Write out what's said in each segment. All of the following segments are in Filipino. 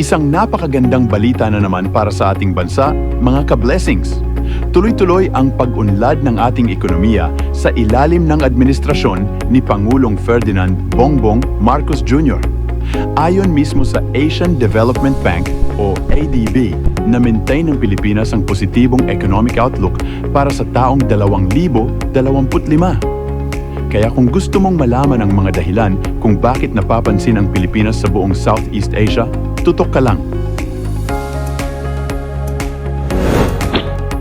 Isang napakagandang balita na naman para sa ating bansa, mga ka-blessings. Tuloy-tuloy ang pag-unlad ng ating ekonomiya sa ilalim ng administrasyon ni Pangulong Ferdinand Bongbong Marcos Jr. Ayon mismo sa Asian Development Bank o ADB, na-maintain ng Pilipinas ang positibong economic outlook para sa taong 2025. Kaya kung gusto mong malaman ang mga dahilan kung bakit napapansin ang Pilipinas sa buong Southeast Asia, tutok ka lang.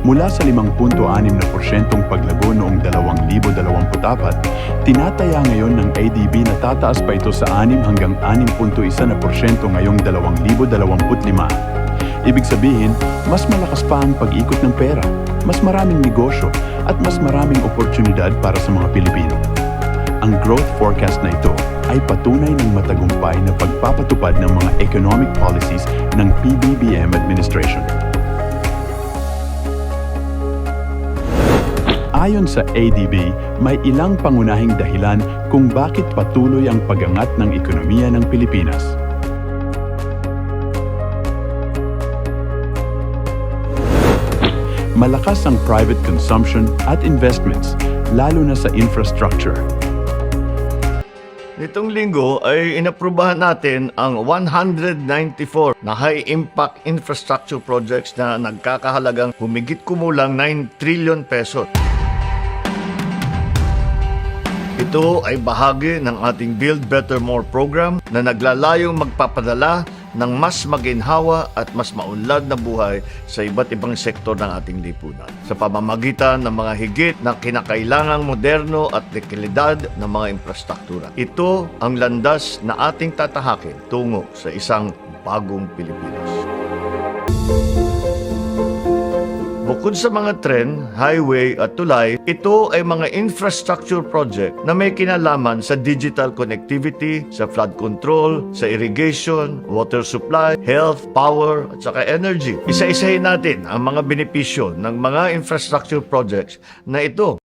Mula sa 5.6% paglago noong 2024, tinataya ngayon ng ADB na tataas pa ito sa 6 hanggang 6.1% ngayong 2025. Ibig sabihin, mas malakas pa ang pag-ikot ng pera, mas maraming negosyo at mas maraming oportunidad para sa mga Pilipino. Ang growth forecast na ito ay patunay ng matagumpay na pagpapatupad ng mga economic policies ng PBBM administration. Ayon sa ADB, may ilang pangunahing dahilan kung bakit patuloy ang pagangat ng ekonomiya ng Pilipinas. Malakas ang private consumption at investments, lalo na sa infrastructure. Nitong linggo ay inaprubahan natin ang 194 na high-impact infrastructure projects na nagkakahalagang humigit kumulang 9 trillion peso. Ito ay bahagi ng ating Build Better More program na naglalayong magpapadala ng mas maginhawa at mas maunlad na buhay sa iba't ibang sektor ng ating lipunan sa pamamagitan ng mga higit na kinakailangang moderno at dekalidad ng mga infrastruktura. Ito ang landas na ating tatahakin tungo sa isang bagong Pilipinas. Bukod sa mga tren, highway at tulay, ito ay mga infrastructure project na may kinalaman sa digital connectivity, sa flood control, sa irrigation, water supply, health, power, at saka energy. Isa-isahin natin ang mga benepisyo ng mga infrastructure projects na ito.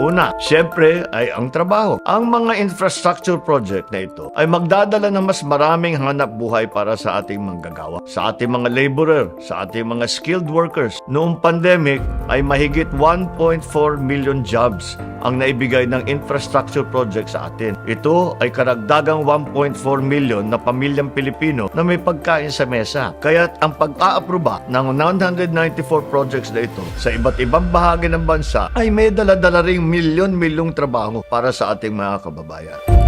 Una, siyempre ay ang trabaho. Ang mga infrastructure project na ito ay magdadala ng mas maraming hanap buhay para sa ating manggagawa, sa ating mga laborer, sa ating mga skilled workers. Noong pandemic ay mahigit 1.4 million jobs ang naibigay ng infrastructure project sa atin. Ito ay karagdagang 1.4 million na pamilyang Pilipino na may pagkain sa mesa. Kaya't ang pag-aaproba ng 994 projects na ito sa iba't ibang bahagi ng bansa ay may daladala milyon-milyong trabaho para sa ating mga kababayan.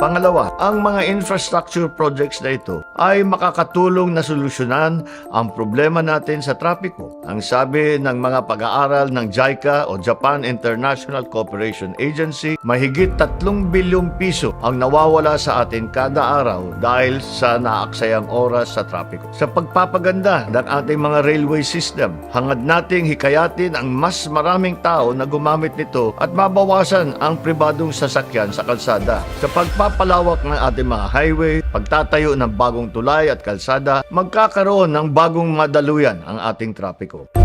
Pangalawa, ang mga infrastructure projects na ito ay makakatulong na solusyonan ang problema natin sa trapiko. Ang sabi ng mga pag-aaral ng JICA o Japan International Cooperation Agency, mahigit 3 bilyong piso ang nawawala sa atin kada araw dahil sa naaksayang oras sa trapiko. Sa pagpapaganda ng ating mga railway system, hangad nating hikayatin ang mas maraming tao na gumamit nito at mabawasan ang pribadong sasakyan sa kalsada. Sa pagpapalawak ng ating mga highway, pagtatayo ng bagong tulay at kalsada, magkakaroon ng bagong madaluyan ang ating trapiko.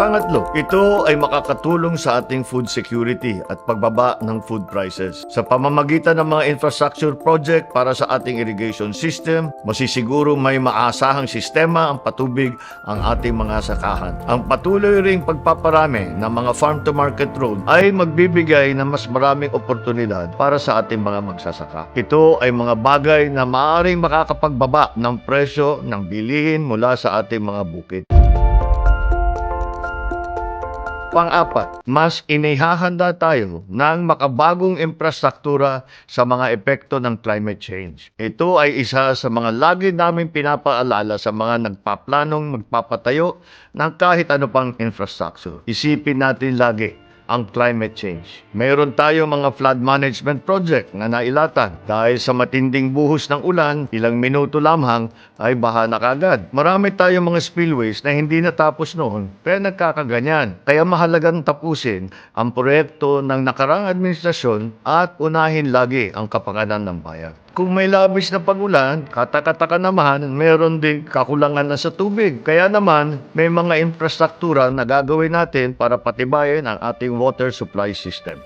Pangatlo, ito ay makakatulong sa ating food security at pagbaba ng food prices. Sa pamamagitan ng mga infrastructure project para sa ating irrigation system, masisiguro may maasahang sistema ang patubig ang ating mga sakahan. Ang patuloy ring pagpaparami ng mga farm-to-market road ay magbibigay ng mas maraming oportunidad para sa ating mga magsasaka. Ito ay mga bagay na maaaring makakapagbaba ng presyo ng bilihin mula sa ating mga bukid. Pang-apat, mas inihahanda tayo ng makabagong infrastruktura sa mga epekto ng climate change. Ito ay isa sa mga lagi namin pinapaalala sa mga nagpaplanong magpapatayo ng kahit ano pang infrastructure. Isipin natin lagi ang climate change. Mayroon tayo mga flood management project na nailatag. Dahil sa matinding buhos ng ulan, ilang minuto lamang ay baha na kagad. Marami tayong mga spillways na hindi natapos noon, pero nagkakaganyan. Kaya mahalagang tapusin ang proyekto ng nakarang administrasyon at unahin lagi ang kapakanan ng bayan. Kung may labis na pagulan, katakataka naman, meron din kakulangan na sa tubig. Kaya naman, may mga infrastruktura na gagawin natin para patibayin ang ating water supply system.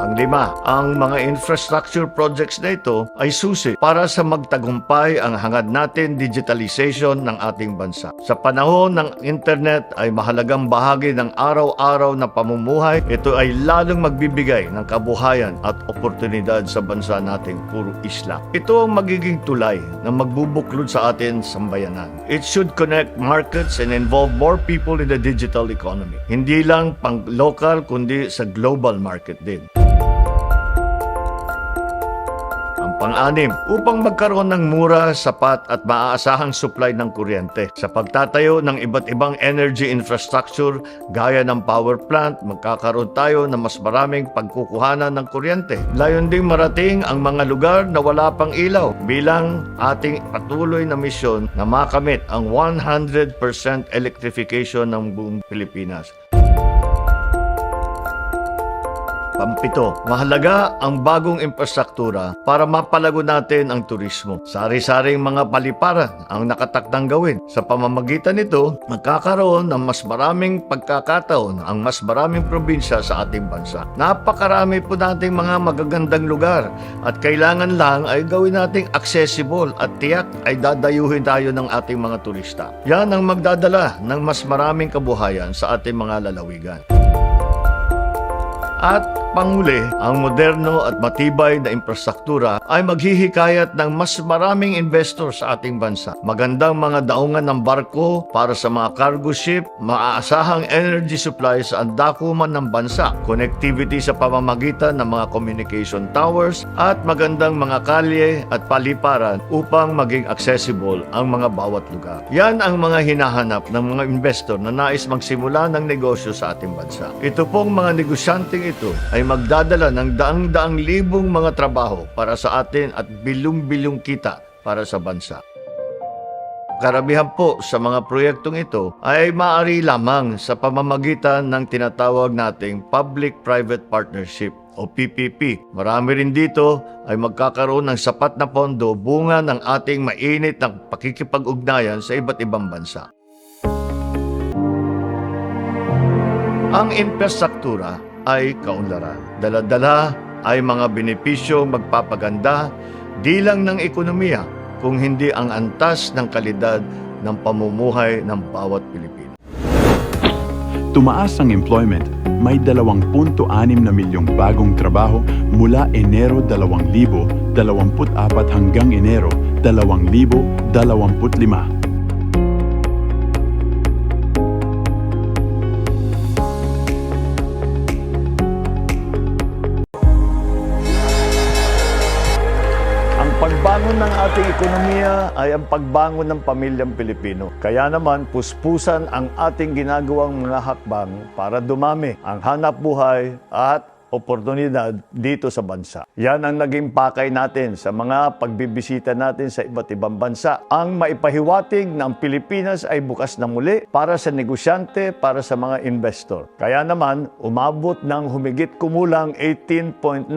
Panglima, ang mga infrastructure projects na ito ay susi para sa magtagumpay ang hangad natin digitalization ng ating bansa. Sa panahon ng internet ay mahalagang bahagi ng araw-araw na pamumuhay. Ito ay lalong magbibigay ng kabuhayan at oportunidad sa bansa nating puro isla. Ito ang magiging tulay na magbubuklod sa atin sambayanan. It should connect markets and involve more people in the digital economy. Hindi lang pang local kundi sa global market din. Pang-anim, upang magkaroon ng mura, sapat at maaasahang supply ng kuryente. Sa pagtatayo ng iba't ibang energy infrastructure gaya ng power plant, magkakaroon tayo ng mas maraming pagkukuhanan ng kuryente. Layon ding marating ang mga lugar na wala pang ilaw bilang ating patuloy na misyon na makamit ang 100% electrification ng buong Pilipinas. Pampito, mahalaga ang bagong infrastruktura para mapalago natin ang turismo. Sari-saring mga paliparan ang nakatakdang gawin. Sa pamamagitan nito, magkakaroon ng mas maraming pagkakataon ang mas maraming probinsya sa ating bansa. Napakarami po nating mga magagandang lugar at kailangan lang ay gawin nating accessible at tiyak ay dadayuhin tayo ng ating mga turista. Yan ang magdadala ng mas maraming kabuhayan sa ating mga lalawigan. At panghuli, ang moderno at matibay na infrastruktura ay maghihikayat ng mas maraming investor sa ating bansa. Magandang mga daungan ng barko para sa mga cargo ship, maaasahang energy supply sa andakuman ng bansa, connectivity sa pamamagitan ng mga communication towers, at magandang mga kalye at paliparan upang maging accessible ang mga bawat lugar. Yan ang mga hinahanap ng mga investor na nais magsimula ng negosyo sa ating bansa. Ito pong mga negosyanteng ito ay magdadala ng daang-daang libong mga trabaho para sa atin at bilyong-bilyong kita para sa bansa. Karamihan po sa mga proyektong ito ay maaari lamang sa pamamagitan ng tinatawag nating Public-Private Partnership o PPP. Marami rin dito ay magkakaroon ng sapat na pondo bunga ng ating mainit ng pakikipag-ugnayan sa iba't ibang bansa. Ang infrastruktura ay kaunlaran. Dala-dala ay mga benepisyo magpapaganda di lang ng ekonomiya kung hindi ang antas ng kalidad ng pamumuhay ng bawat Pilipino. Tumaas ang employment, may 2.6 na milyong bagong trabaho mula Enero 2024 hanggang Enero 2025. Pagbangon ng ating ekonomiya ay ang pagbangon ng pamilyang Pilipino. Kaya naman, puspusan ang ating ginagawang mga hakbang para dumami ang hanap buhay at oportunidad dito sa bansa. Yan ang naging pakay natin sa mga pagbibisita natin sa iba't ibang bansa. Ang maipahiwatig ng Pilipinas ay bukas na muli para sa negosyante, para sa mga investor. Kaya naman, umabot ng humigit kumulang 18.9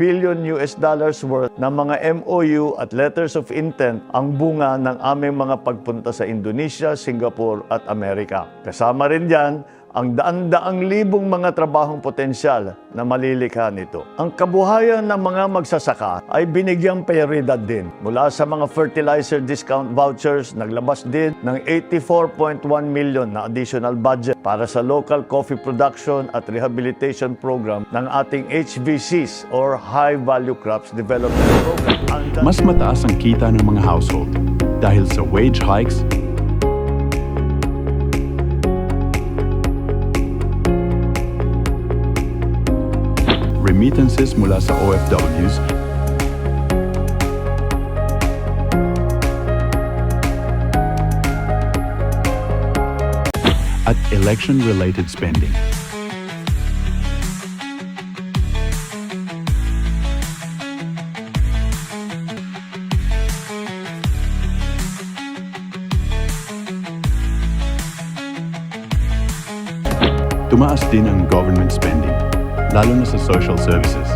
billion US dollars worth ng mga MOU at letters of intent ang bunga ng aming mga pagpunta sa Indonesia, Singapore at Amerika. Kasama rin diyan ang daan-daang libong mga trabahong potensyal na malilikha nito. Ang kabuhayan ng mga magsasaka ay binigyang prioridad din. Mula sa mga fertilizer discount vouchers, naglabas din ng 84.1 million na additional budget para sa local coffee production at rehabilitation program ng ating HVCs or High Value Crops Development Program. Mas mataas ang kita ng mga household dahil sa wage hikes, remittances mula sa OFWs, at election-related spending. Tumaas din ang government spending, lalo na sa social services.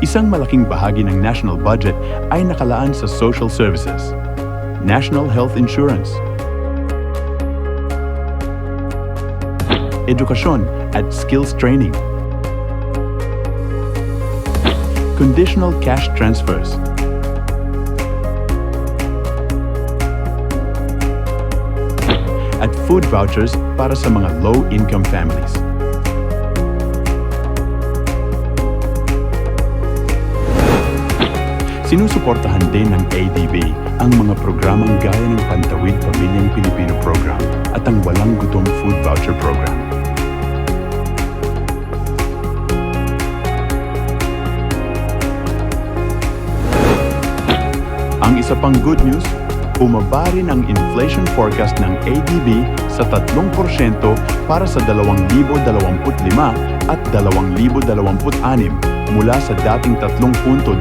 Isang malaking bahagi ng national budget ay nakalaan sa social services. National Health Insurance – edukasyon at skills training, conditional cash transfers, at food vouchers para sa mga low-income families. Sinusuportahan din ng ADB ang mga programang gaya ng Pantawid Pamilyang Pilipino Program at ang Walang Gutom Food Voucher Program. Isa pang good news, bumaba rin ang inflation forecast ng ADB sa 3% para sa 2025 at 2026 mula sa dating 3.2%.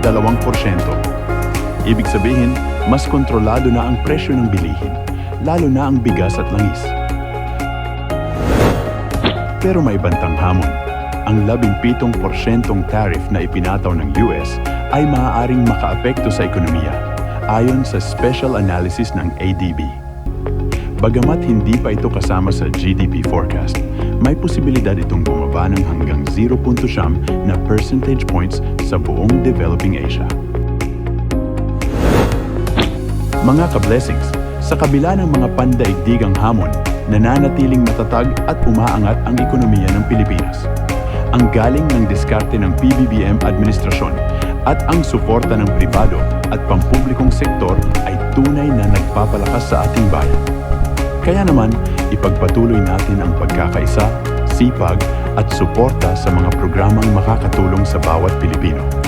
Ibig sabihin, mas kontrolado na ang presyo ng bilihin, lalo na ang bigas at langis. Pero may bantang hamon. Ang 17% tariff na ipinataw ng US ay maaaring makaapekto sa ekonomiya, ayon sa special analysis ng ADB. Bagamat hindi pa ito kasama sa GDP forecast, may posibilidad itong bumaba ng hanggang 0.7 na percentage points sa buong developing Asia. Mga ka-blessings, sa kabila ng mga pandaigdigang hamon, nananatiling matatag at umaangat ang ekonomiya ng Pilipinas. Ang galing ng diskarte ng PBBM administrasyon at ang suporta ng pribado at pampublikong sektor ay tunay na nagpapalakas sa ating bayan. Kaya naman, ipagpatuloy natin ang pagkakaisa, sipag at suporta sa mga programang makakatulong sa bawat Pilipino.